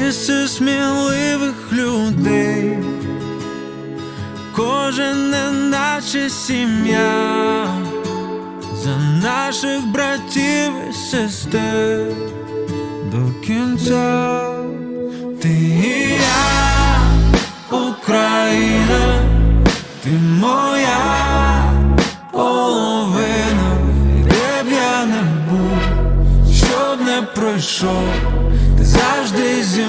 серце сміливих людей, кожен не наче сім'я, за наших братів і сестер. До кінця ти і я, Україна, ти моя половина, де б я не був, щоб не пройшов, ти завжди зі